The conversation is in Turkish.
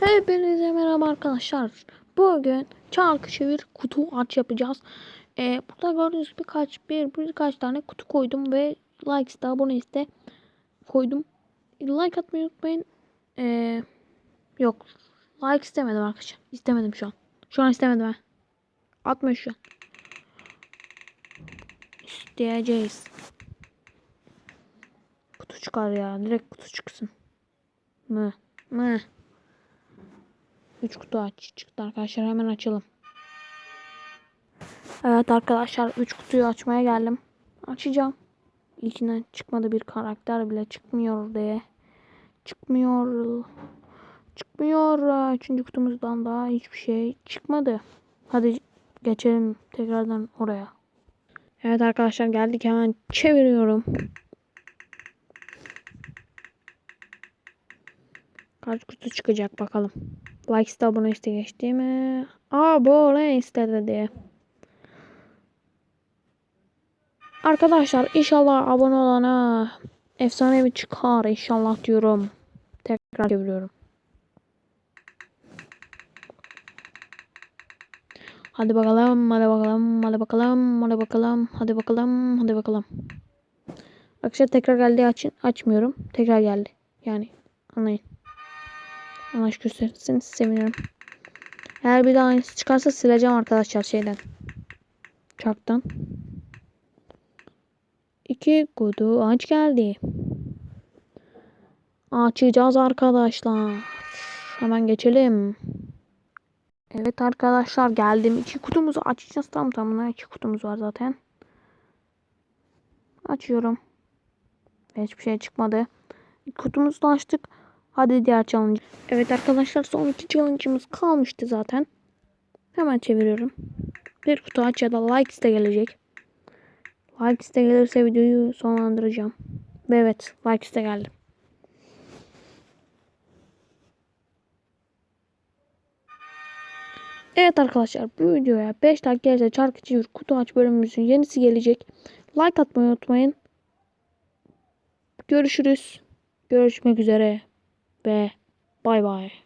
Hepinize merhaba arkadaşlar. Bugün çarkı çevir kutu aç yapacağız. Ee, burada gördüğünüz birkaç bir birkaç tane kutu koydum ve likes da abone iste koydum. Like atmayı unutmayın. Ee, yok. Like istemedim arkadaşlar. İstemedim şu an. Şu an istemedim ha. Atma şu an. İsteyeceğiz. Kutu çıkar ya. Direkt kutu çıksın. Mı? Mı? 3 kutu aç çıktı arkadaşlar hemen açalım. Evet arkadaşlar 3 kutuyu açmaya geldim. Açacağım. İlkinden çıkmadı bir karakter bile çıkmıyor diye. Çıkmıyor. Çıkmıyor. Üçüncü kutumuzdan daha hiçbir şey çıkmadı. Hadi geçelim tekrardan oraya. Evet arkadaşlar geldik hemen çeviriyorum. Kaç kutu çıkacak bakalım. Likes da abone iste geçti mi? Abone istedi diye. Arkadaşlar inşallah abone olana efsane bir çıkar inşallah diyorum. Tekrar çeviriyorum. Hadi bakalım, hadi bakalım, hadi bakalım, hadi bakalım, hadi bakalım, hadi bakalım. Arkadaşlar tekrar geldi açın, açmıyorum. Tekrar geldi. Yani anlayın. Anlaş gösterirseniz sevinirim. Eğer bir daha aynısı çıkarsa sileceğim arkadaşlar şeyden. Çarktan. İki kutu aç geldi. Açacağız arkadaşlar. Hemen geçelim. Evet arkadaşlar geldim. İki kutumuzu açacağız. Tam tamına iki kutumuz var zaten. Açıyorum. Hiçbir şey çıkmadı. Kutumuzu da açtık. Hadi diğer challenge. Evet arkadaşlar son iki challenge'ımız kalmıştı zaten. Hemen çeviriyorum. Bir kutu aç ya da likes de gelecek. Likes de gelirse videoyu sonlandıracağım. Ve evet likes de geldi. Evet arkadaşlar bu videoya 5 dakika gelirse çarkı çevir kutu aç bölümümüzün yenisi gelecek. Like atmayı unutmayın. Görüşürüz. Görüşmek üzere ve bay bay.